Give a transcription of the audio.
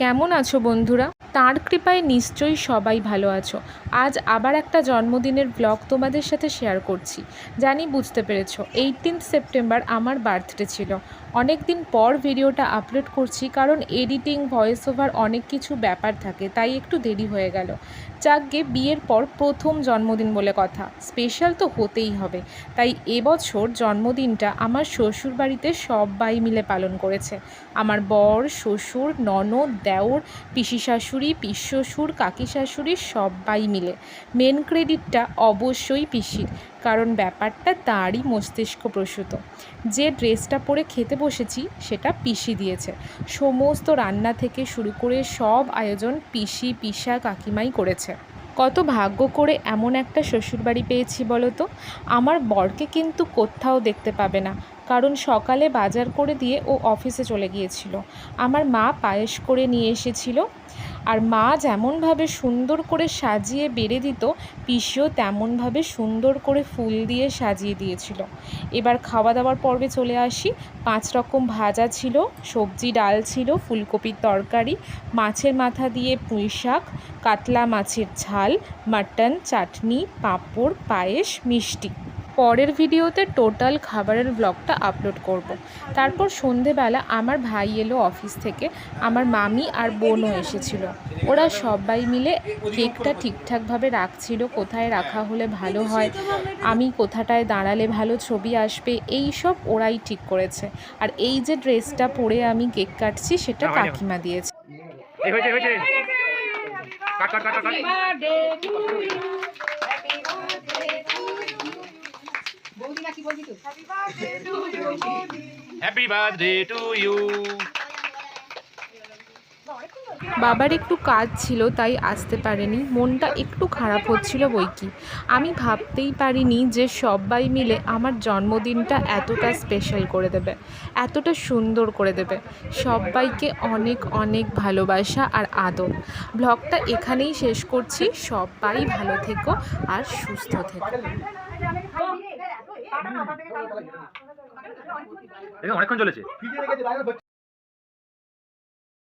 কেমন আছো বন্ধুরা? তার কৃপায় নিশ্চয়ই সবাই ভালো আছো। আজ আবার একটা জন্মদিনের ব্লগ তোমাদের সাথে শেয়ার করছি। জানি বুঝতে পেরেছ এইটিন্থ সেপ্টেম্বর আমার বার্থডে ছিল। অনেক দিন পর ভিডিওটা আপলোড করছি কারণ এডিটিং ভয়েস ওভার অনেক কিছু ব্যাপার থাকে, তাই একটু দেরি হয়ে গেল। যাকগে, বিয়ের পর প্রথম জন্মদিন বলে কথা। স্পেশাল তো হতেই হবে। তাই এবছর জন্মদিনটা আমার শ্বশুর বাড়িতে সবাই মিলে পালন করেছে। আমার বর, শ্বশুর, ননদ, দেওর পিসি শাশুড়ি পিস শ্বশুর কাকি শাশুড়ি সবাই মিলে। মেন ক্রেডিটটা অবশ্যই পিসির। কারণ ব্যাপারটা তারই মস্তিষ্ক প্রসূত। যে ড্রেসটা পরে খেতে বসেছি, সেটা পিসি দিয়েছে। সমস্ত রান্না থেকে শুরু করে সব আয়োজন পিসি, পিসা, কাকিমাই করেছে। কত ভাগ্য করে এমন একটা শ্বশুরবাড়ি পেয়েছি বলো তো আমার বরকে কিন্তু কোথাও দেখতে পাবে না, কারণ সকালে বাজার করে দিয়ে ও অফিসে চলে গিয়েছিল। আমার মা পায়েস করে নিয়ে এসেছিল। আর মা যেমনভাবে সুন্দর করে সাজিয়ে বেড়ে দিত, পিসিও তেমনভাবে সুন্দর করে ফুল দিয়ে সাজিয়ে দিয়েছিল। এবার খাওয়া দাওয়ার পর্বে চলে আসি। পাঁচ রকম ভাজা ছিল, সবজি, ডাল ছিল, ফুলকপির তরকারি, মাছের মাথা দিয়ে পুঁই শাক, কাতলা মাছের ঝাল, মাটন, চাটনি, পাঁপড়, পায়েস, মিষ্টি। পরের ভিডিওতে টোটাল খাবারের ব্লগটা আপলোড করব। তারপর সন্ধেবেলা আমার ভাই এলো অফিস থেকে আমার মামি আর বোনও এসেছিল। ওরা সবাই মিলে কেকটা ঠিকঠাকভাবে রাখছিল কোথায় রাখা হলে ভালো হয় আমি কোথাটায় দাঁড়ালে ভালো ছবি আসবে এই সব ওরাই ঠিক করেছে। আর এই যে ড্রেসটা পরে আমি কেক কাটছি সেটা কাকিমা দিয়েছে। এই হয়েছে হয়েছে কাট কাট কাট কাট বাবার একটু কাজ ছিল, তাই আসতে পারেনি। মনটা একটু খারাপ হচ্ছিল বই কি আমি ভাবতেই পারিনি যে সবাই মিলে আমার জন্মদিনটা এতটা স্পেশাল করে দেবে, এতটা সুন্দর করে দেবে। সবাইকে অনেক অনেক ভালোবাসা আর আদর। ব্লগটা এখানেই শেষ করছি। সবাই ভালো থেকো আর সুস্থ থেকো। অনেকক্ষণ চলেছে